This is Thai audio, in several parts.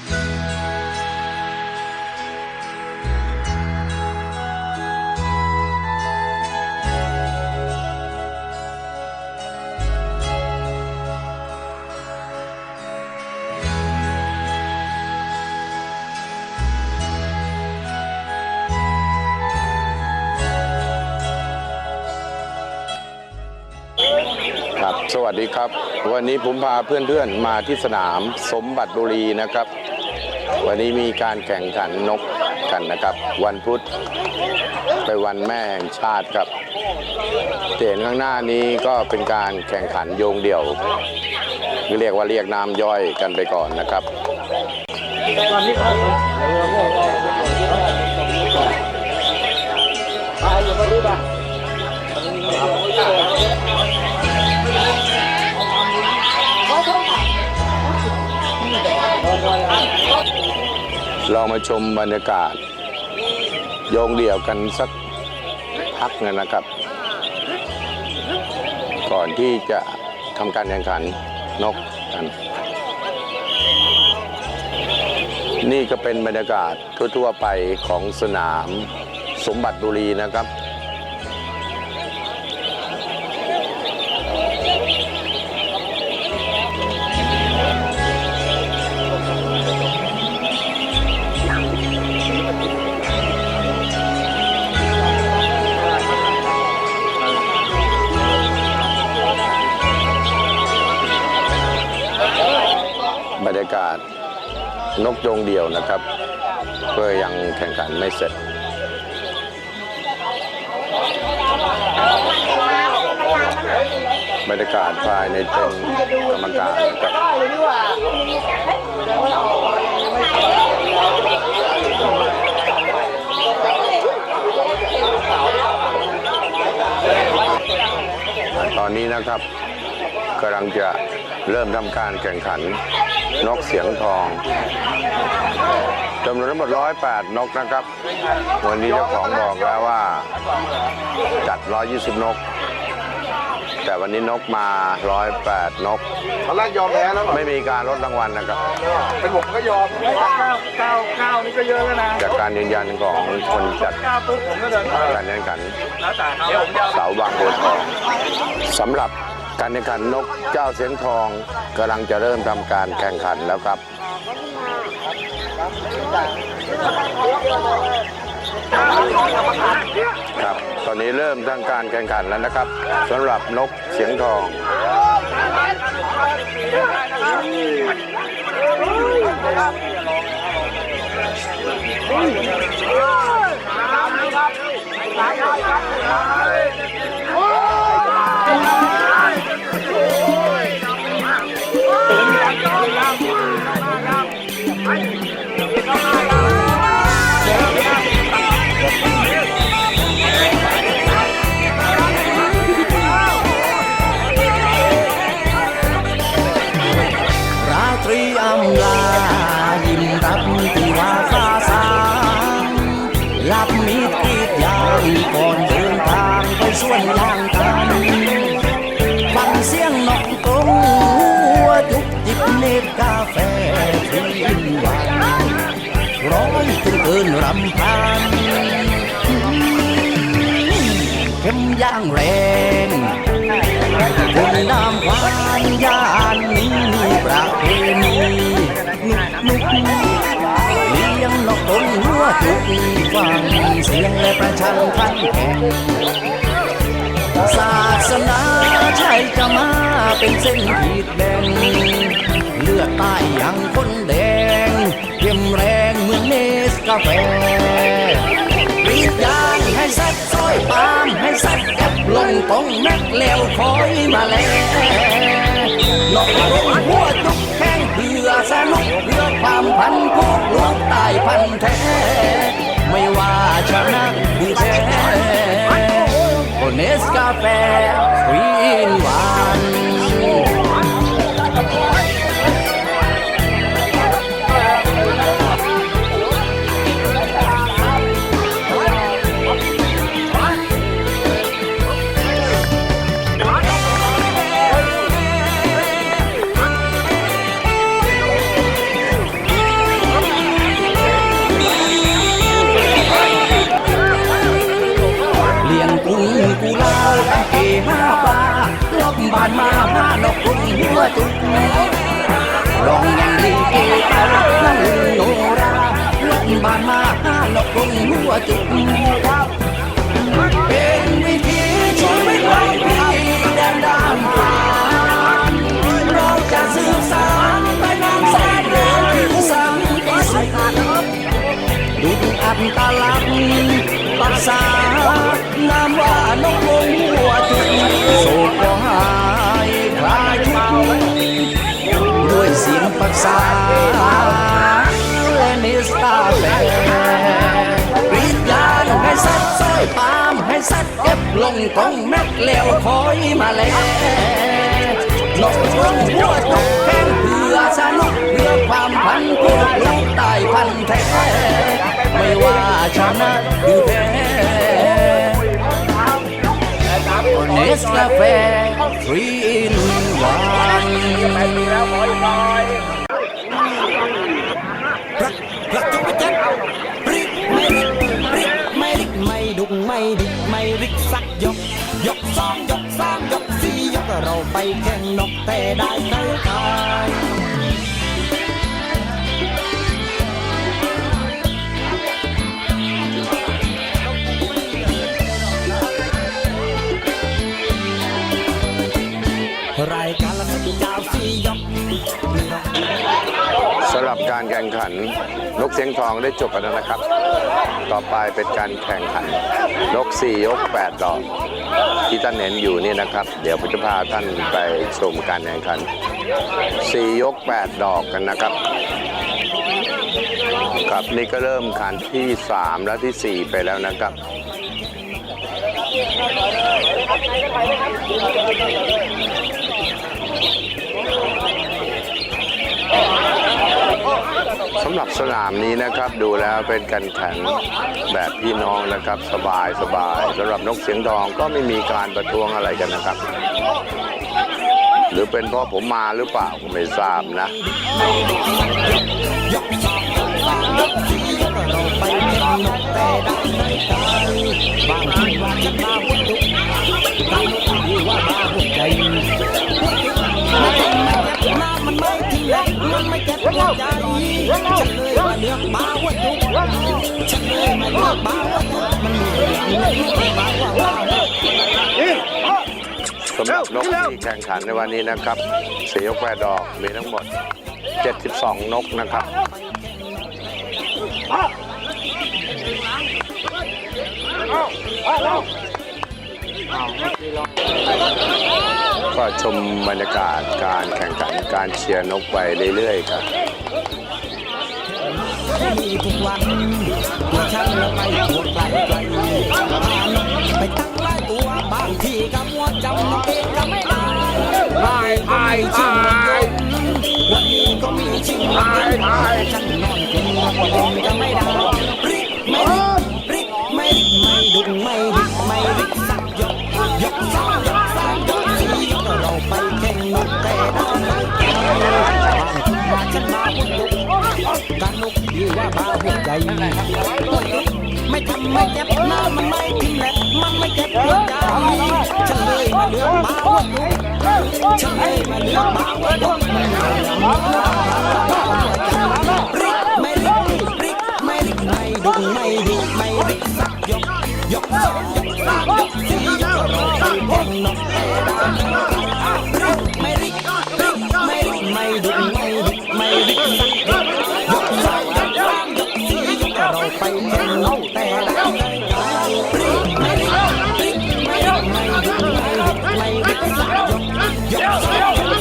Thank you. ครับสวัสดีครับ วันนี้ผมพาเพื่อนๆมาที่สนามสมบัติบุรีนะครับ วันนี้มีการแข่งขันนกกันนะครับ วันพุธไปวันแม่แห่งชาติครับเห็นข้างหน้านี้ก็เป็นการแข่งขันโยงเดี่ยวเรียกว่าเรียกน้ำย่อยกันไปก่อนนะครับเรา มาชมบรรยากาศ โยงเดี่ยวกันสักพักนึงนะครับ ก่อนที่จะทำการแข่งขันนกกัน นี่ก็เป็นบรรยากาศทั่วๆไปของสนามสมบัติบุรีนะครับ นกโยงเดี่ยวนะครับเพื่อยังแข่งขันไม่เสร็จ บรรยากาศภายในเต็นท์กรรมการนะครับตอนนี้นะครับกำลังจะเริ่มทำการแข่งขัน นกเสียงทองจำนวนทั้งหมด108นกนะครับ วันนี้เจ้าของบอกแล้วว่า จัด120นก แต่วันนี้นกมา108นก ตอนแรกยอมแพ้แล้วเหรอไม่มีการลดรางวัลนะครับ เป็นผมก็ยอมเก้าเก้าเก้านี่ก็เยอะแล้วนะจากการยืนยันของคนจัดเก้าปุ๊บผมก็เดินการแข่งขันแล้วแต่เดี๋ยวผมจะเสาบางบัวทองสำหรับ การแข่งขันนกเจ้าเสียงทองกำลังจะเริ่มทำการแข่งขันแล้วครับ ครับ ตอนนี้เริ่มทำการแข่งขันแล้วนะครับสำหรับนกเสียงทองรา ตรีอำลา ยิ้มรับที่ว่าฟ้าสางหลับมีดกรีดยางก่อนเดินทางไปสวนยางกันฟังเสียงนกกรงหัวจุกจิบเนบกาแฟฟรีหวานร้อยจนเกินรำพันเข้มย่างแรงคุณน้ำหวานยานนี ประเพณีนุกนุกเลี้ยงนกตนหัวจุกฟังเสียงและประชันขันแข่งศาสนาใช่จะมาเป็นเส้นขีดแบ่งเลือดใต้ยังคนแดงเข้มแรงเหมือนเนสกาแฟกรีดยางให้สัดซอยปามให้สัดแอบลงตรงแม็กแล้วคอยมาแลนอกลงหัว จุกแข้งเพื่อสนุกเพื่อความพันพวกลูกตายพันแท้ ไม่ว่าชนะหรือแพ้โอเนสกาแฟควีนวัน ห้าบาลบบ้านมาห้านกคุยหัวจุกร้องยังดีเอตานั่งโนราลบบ้านมาห้านกคุยหัวจุกครั เสียงภาษาและนิสตาแฟกรีดยานให้สัตว์สร้อยปามให้สัตว์เก็บลงตรงแม็กเลี้ยวคอยมาแล้วนกลงหัวจุกแข่งเพื่อสนุกเพื่อความพันพวกลูกตายพันแท้ไม่ว่าชนะหรือแพ้เนสกาแฟฟรีอินวัน รักจงไม่เจ็บริกไม่ริกริกไม่ริกไม่ดุกไม่ดิกไม่ริกสักยก ยกสองยกสามยกสี่ยกเราไปแข่งนกแต่ได้ใจกายรายการละสิบเก้าวสี่ยกสำหรับการแข่งขัน นกเสียงทองได้จบไปแล้วนะครับ ต่อไปเป็นการแข่งขัน นกสี่ยกแปดดอก ที่ท่านเห็นอยู่นี่นะครับ เดี๋ยวผมจะพาท่านไปชมการแข่งขันสี่ยกแปดดอกกันนะครับครับนี่ก็เริ่มขันที่สามและที่สี่ไปแล้วนะครับ สำหรับสนามนี้นะครับดูแล้วเป็นการแข่งแบบพี่น้องนะครับสบายสบายสำหรับนกเสียงทองก็ไม่มีการประท้วงอะไรกันนะครับ หรือเป็นเพราะผมมาหรือเปล่าก็ไม่ทราบนะยกสองยกสามยกสี่ยกเราไปแข่งนกแต่ได้ใจกายบางทีว่าจะมาวุ่นดุบางทีว่ามาวุ่นใจ ฉันเลยมาเลือกมาวุ่นดุฉันเลยมาเลือกมาวุ่นดุมันมีเรื่องไม่มาว่าว่าสำหรับนกที่แข่งขันในวันนี้นะครับสียกแปดดอกมีทั้งหมด 72 นกนะครับก็ชมบรรยากาศการแข่งขันการเชียร์นกไปเรื่อยๆครับ มีทุกวันตัวฉันแล้วไปตัวไกลไกลไปตั้งหลายตัวบางทีก็มัวจำนกเองก็ไม่ได้ตายตายตายวันนี้ก็มีชิงนกเองฉันนอนกินนกเองก็ไม่ได้ริกไม่ริกไม่ริกไม่ดุไม่ริกไม่ริกสักยกยกสองยกสามยกสี่ยกเราไปแข่งนกแต่ได้บางทีมาฉันมาบุญดุ การนกดีว่าบ้าหัวใจไม่ทำไม่เจ็บหน้ามันไม่ทิ่มแหลกมันไม่เจ็บหัวใจฉันเลยมาเลือกบ้าวัดดุฉันเลยมาเลือกบ้าวัดดุริกไม่ริกริกไม่ริกไม่ดุไม่ดุไม่ริกสักยกยกสองยกสามยกสี่ยกราไปแข่งนกแต่ได้ริกไม่ริกริกไม่ริกไม่ดุไม่ดุไม่ริกสัก ยกเราไปแข่งนกแต่ได้ริกไม่ริกริกไม่ริกไม่ดุไม่ดุไม่ริกสักยกสองยกสามย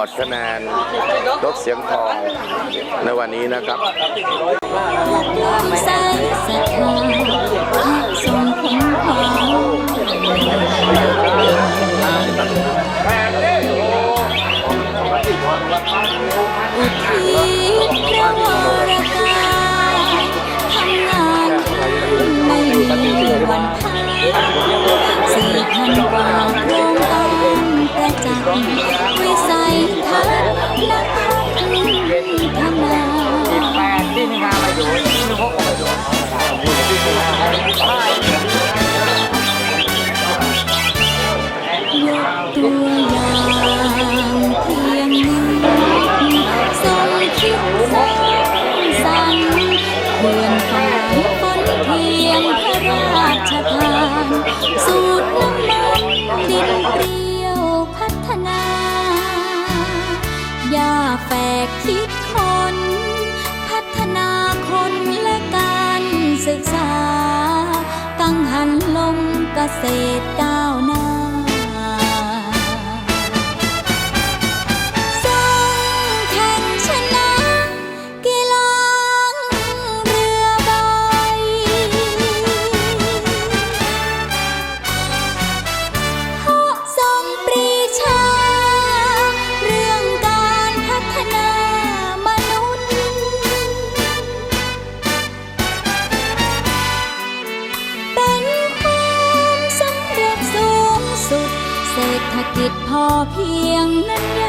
อร์ดคะแนนรถเสียงทองในวันนี้นะครับสายสีขาวสมผมขาวอุทิศพระวรกายทำงานไม่มีวันพักสี่พันกว่าโครงการประจักษ์ สัยทัศน์และพัฒนาตัวอย่างเพียงหนึ่งทรงคิดสร้างสรรค์เพื่อนฝ่ายฝนเพียงพระราชทานสูตรน้ำมันดินเปรี้ แฝกคิดคน พัฒนาคนและการศึกษา ตั้งหันลมเกษตรำเ